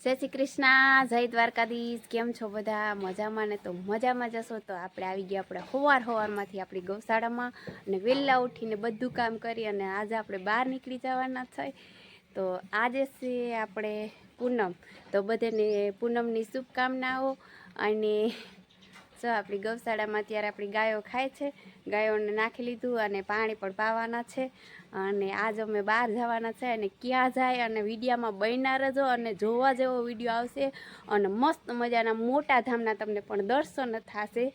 જય શ્રી કૃષ્ણ, જય દ્વારકાધીશ, કેમ છો બધા? મજામાં ને? તો મજામાં જશો તો આપણે આવી ગયા આપણે હોવાર હોવારમાંથી આપણી ગૌશાળામાં અને વહેલા ઉઠીને બધું કામ કરી અને આજે આપણે બહાર નીકળી જવાના થાય તો આજે છે આપણે પૂનમ. તો બધાને પૂનમની શુભકામનાઓ અને જો આપણી ગૌશાળામાં અત્યારે આપણી ગાયો ખાય છે. ગાયોને નાખી લીધું અને પાણી પણ પાવાના છે. અને આજ અમે બહાર જવાના છે અને ક્યાં જાય અને વિડીયામાં બનના રહેજો અને જોવા જેવો વીડિયો આવશે. અને મસ્ત મજાના મોટા ધામના તમને પણ દર્શન થશે.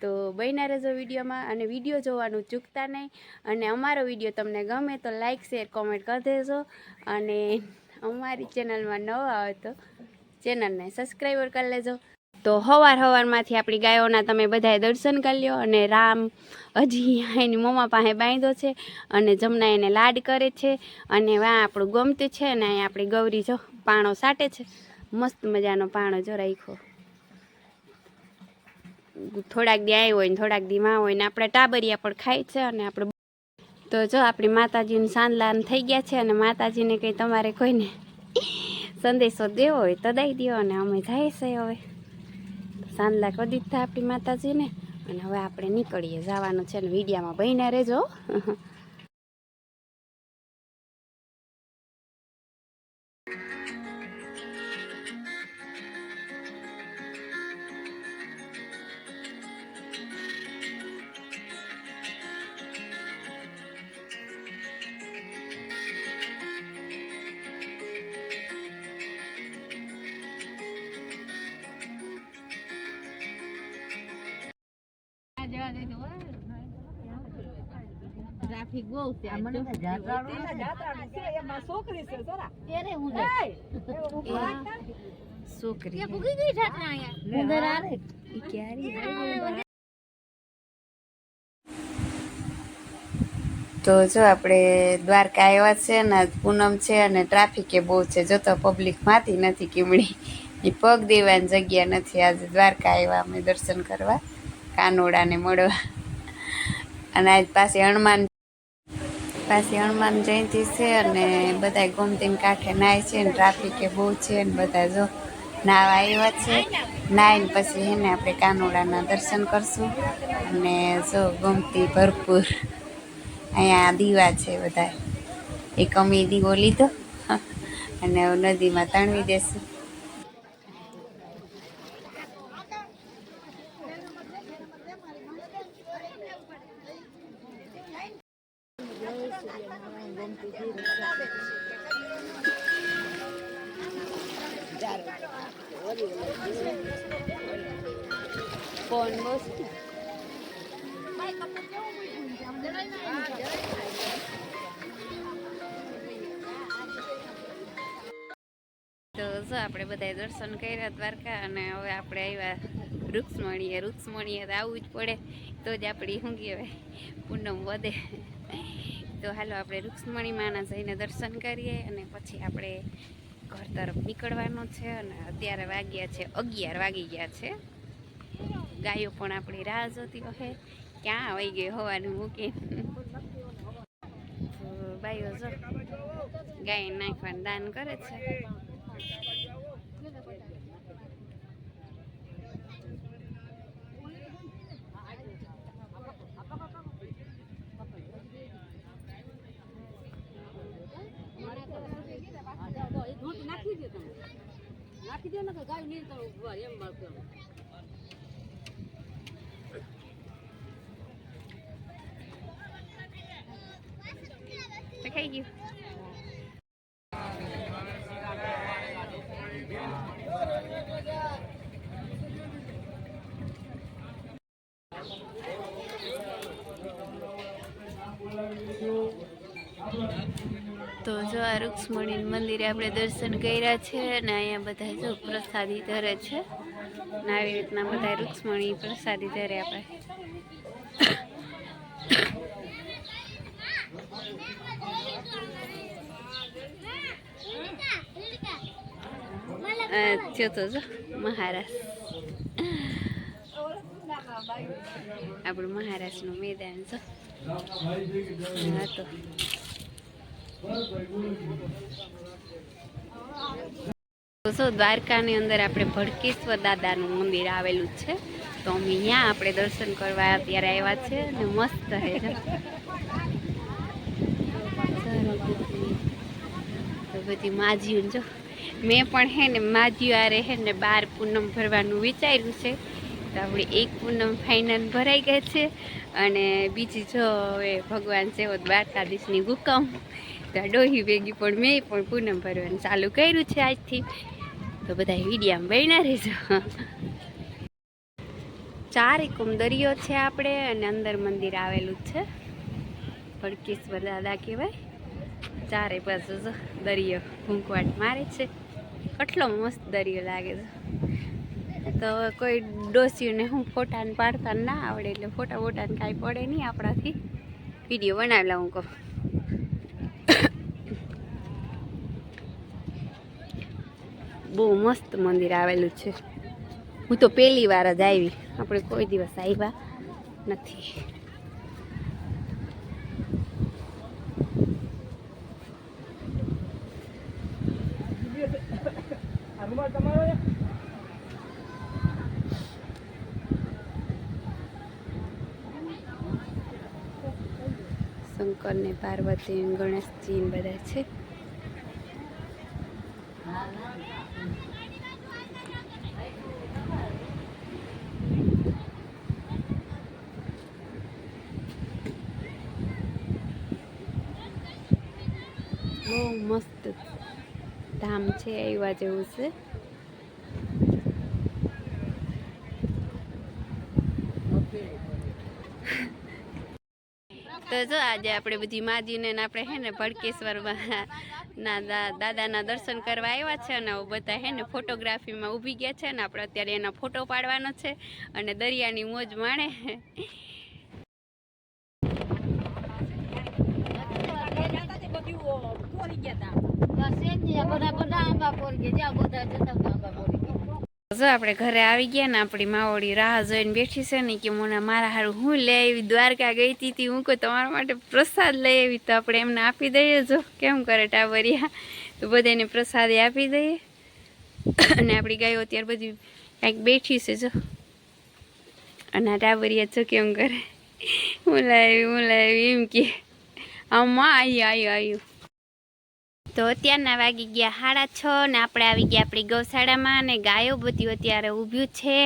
તો બન્યા રહેજો વિડીયોમાં અને વીડિયો જોવાનું ચૂકતા નહીં. અને અમારો વીડિયો તમને ગમે તો લાઇક શેર કોમેન્ટ કરી દેજો. અને અમારી ચેનલમાં નવા આવે તો ચેનલને સબસ્ક્રાઈબર કરી લેજો. તો હવાર હવારમાંથી આપણી ગાયોના તમે બધાએ દર્શન કરી લ્યો અને રામ હજી એની મમ્મા પાસે બાંધ્યો છે અને જમના એને લાડ કરે છે અને વાં આપણું ગમતું છે અને અહીંયા આપણી ગૌરી જો પાણો સાટે છે. મસ્ત મજાનો પાણો જો રાખ્યો. થોડાક દી આવ્યો હોય ને થોડાક દી માં હોય ને આપણે ટાબરિયા પણ ખાય છે અને આપણે તો જો આપણી માતાજીને સાંદલાન થઈ ગયા છે અને માતાજીને કંઈ તમારે કોઈને સંદેશો દેવો હોય તો દઈ દો અને અમે જાય છે હવે. સાંદલા કરી દીધા આપણી માતાજીને. અને હવે આપણે નીકળીએ. જવાનું છે ને વિડીયામાં. બહીને રહેજો. ટ્રાફિક બહુ છે. છોકરી ઈ ક્યારે તો જો આપણે દ્વારકા આવ્યા છે ને પૂનમ છે અને ટ્રાફિક એ બહુ છે. જો તો પબ્લિક માથી નથી કીમડી એ પગ દેવાની જગ્યા નથી. આજે દ્વારકા આવ્યા અમે દર્શન કરવા. કાનોડાને મળવા. અને આજ પાસે હનુમાન પાસે હનુમાન જયંતિ છે અને બધા ગોમતીને કાંઠે નાય છે ને ટ્રાફિકે બહુ છે ને બધા જો નાવા આવ્યા છે. નાહીને પછી હેને આપણે કાનોડાના દર્શન કરશું. અને જો ગમતી ભરપૂર અહીંયા દીવા છે બધા એક અમે દીવો લીધો. અને નદીમાં તણવી દેશું. તો જો આપણે બધાએ દર્શન કર્યા દ્વારકા અને હવે આપણે આવ્યા રૂક્ષ્મણીએ રૂક્ષ્મણીએ તો આવવું જ પડે. તો જ આપણી શું કહેવાય પૂનમ વધે. તો હાલો આપણે રૂક્ષ્મણીમાના જઈને દર્શન કરીએ અને પછી આપણે ઘર તરફ નીકળવાનું છે અને અત્યારે વાગ્યા છે, અગિયાર વાગી ગયા છે. ગાયો પણ આપણી રાહ જોતી હશે ક્યાં આવી ગઈ હોવાનું મૂકી બાઈઓ જો ગાય નાખવાનું દાન કરે છે. ને ગાય નહીં તો ઊભા એમ બાળકો તો ખાઈ ગયું તો આ રૂક્ષ્મણી મંદિરે આપણે દર્શન કર્યા છે અને અહીંયા બધા જો પ્રસાદી ધરે છે. અને આવી રીતના બધા રૂક્ષ્મણી પ્રસાદી ધરે આપણે. થયો જો મહારાજ. આપણું મહારાષ્ટ્રનું મેદાન છે હા, તો. જો દ્વારકાની અંદર આપણે ભડકેશ્વર દાદાનું મંદિર આવેલું છે. તો અમે અહીંયા આપણે દર્શન કરવા અત્યારે આવ્યા છે અને મસ્ત તો બધી માજીઓ જો, મેં પણ હે ને માજીઓ આ રહે ને બાર પૂનમ ભરવાનું વિચાર્યું છે. તો આપણે એક પૂનમ ફાઇનલ ભરાઈ ગઈ છે અને બીજી જો હવે ભગવાન છે દ્વારકાધીશની હુકમ આ ડોહી ભેગી પણ મેં પણ પૂનમ ભરવાનું ચાલુ કર્યું છે આજથી. તો બધા વિડીયામાં બન્યા રહેજો. ચાર એકમ દરિયો છે આપણે અને અંદર મંદિર આવેલું છે. ભડકેશ્વર દાદા કહેવાય. ચારે જો દરિયો ઘૂંકવાટ મારે છે. કેટલો મસ્ત દરિયો લાગે છે. તો કોઈ ડોસીઓને હું ફોટાને પાડતા ના આવડે એટલે ફોટા બોટા ને કાંઈ પડે નહીં આપણાથી. વીડિયો બનાવેલા હું કહું. બહુ મસ્ત મંદિર આવેલું છે. હું તો પહેલી વાર જ આવી. આપણે કોઈ દિવસ આવ્યા નથી. શંકર ને પાર્વતી ગણેશજી બધા છે. મસ્ત ધામ છે એવા જેવું છે. તો જો આજે આપણે બધી માજીને આપણે હે ને ભડકેશ્વરમાં ના દાદાના દર્શન કરવા આવ્યા છે અને બધા હે ને ફોટોગ્રાફીમાં ઊભી ગયા છે ને આપણે અત્યારે એના ફોટો પાડવાનો છે અને દરિયાની મોજ માણે જો આપણે ઘરે આવી ગયા ને, આપણી માવડી રાહ જોઈને બેઠી છે ને, કે મને મારા હારું હું લઈ આવી, દ્વારકા ગઈ હતી હું કોઈ તમારા માટે પ્રસાદ લઈ આવી, તો આપણે એમને આપી દઈએ. જો, કેમ કરે ટાવરિયા? તો બધાને પ્રસાદ આપી દઈએ. અને આપણી ગાયો અત્યારે બધી કાંઈક બેઠી છે, જો. અને આ ટાવરિયા જો કેમ કરે? હું લાવી હું લાવી એમ કે, આમાં આવ્યું આવ્યું આવ્યું તો અત્યારના વાગી ગયા સાડા છ ને આપણે આવી ગયા આપણી ગૌશાળામાં અને ગાયો બધી અત્યારે ઊભ્યું છે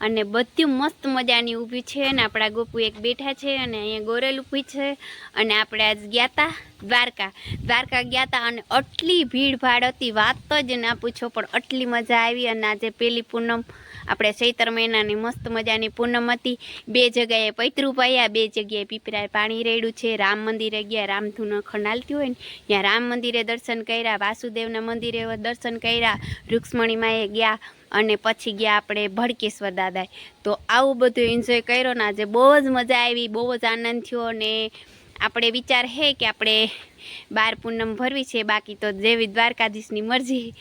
અને બધું મસ્ત મજાની ઊભી છે અને આપણા ગોપુ એક બેઠા છે અને અહીંયા ગોરેલ ઊભી છે અને આપણે આજ ગયા તા. દ્વારકા. દ્વારકા ગયા હતા અને આટલી ભીડ ભાડ હતી વાત જ ના પૂછો, પણ આટલી મજા આવી અને આજે પેલી પૂનમ, આપણે ચૈતર મહિનાની મસ્ત મજાની પૂનમ હતી. બે જગ્યાએ પૈતરું પાયા બે જગ્યાએ પીપરાએ પાણી રેડ્યું છે. રામ મંદિરે ગયા રામધૂન ખંડાલતી હોય ને, ત્યાં રામ મંદિરે દર્શન કર્યા, વાસુદેવના મંદિરે દર્શન કર્યા રૂક્ષ્મણીમાએ ગયા અને પછી ગયા આપણે ભડકેશ્વર દાદાએ. તો આવું બધું એન્જોય કર્યો ને, આજે બહુ જ મજા આવી, બહુ જ આનંદ થયો અને આપણે વિચાર હે કે આપણે બાર પૂનમ ભરવી છે બાકી તો દેવી દ્વારકાધીશની મરજી